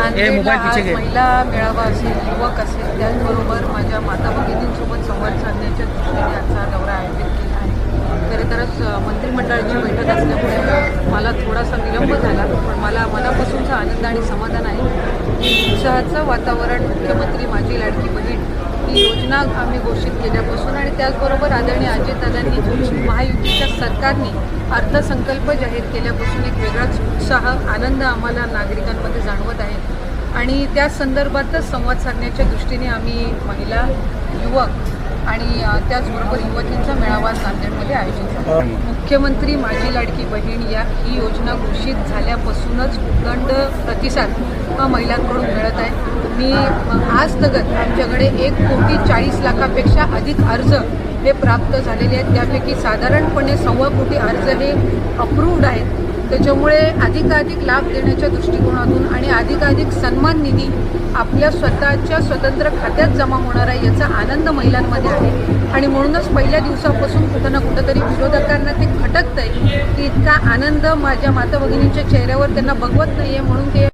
नांदेडला आज. महिला मेळावा असेल युवक असेल त्याचबरोबर माझ्या माता भगिनींसोबत संवाद साधण्याच्या दृष्टीने आजचा दौरा आयोजित केला आहे खरं तरच मंत्रिमंडळाची बैठक असल्यामुळे मला थोडासा विलंब झाला पण मला मनापासूनचा आनंद आणि समाधान आहे उत्साहाचं वातावरण मुख्यमंत्री माझी लाडकी बहीण ही योजना आम्ही घोषित केल्यापासून आणि त्याचबरोबर आदरणीय अजितदादांनी महायुतीच्या सरकारने अर्थसंकल्प जाहीर केल्यापासून एक वेगळाच उत्साह आनंद आम्हाला नागरिकांमध्ये जाणवत आहे. आणि त्या संदर्भातच संवाद साधण्याच्या दृष्टीने आम्ही महिला युवक आणि त्याचबरोबर युवतींचा मेळावा नांदेडमध्ये आयोजित झाला. मुख्यमंत्री माझी लाडकी बहीण या ही योजना घोषित झाल्यापासूनच उदंड प्रतिसाद हा महिलांकडून मिळत आहे. मी आजतगत आमच्याकडे एक कोटी चाळीस लाखापेक्षा अधिक अर्ज हे प्राप्त झालेले आहेत. त्यापैकी साधारणपणे सव्वा कोटी अर्ज हे अप्रूव्ड आहेत. त्याच्यामुळे अधिकाधिक लाभ देण्याच्या दृष्टिकोनातून आणि अधिकाधिक सन्मान निधी आपल्या स्वतःच्या स्वतंत्र खात्यात जमा होणार आहे याचा आनंद महिलांमध्ये आहे. आणि म्हणूनच पहिल्या दिवसापासून कुठं ना कुठंतरी विरोधकांना ते खटकत आहे की इतका आनंद माझ्या माता भगिनींच्या चेहऱ्यावर त्यांना बघवत नाही आहे म्हणून ते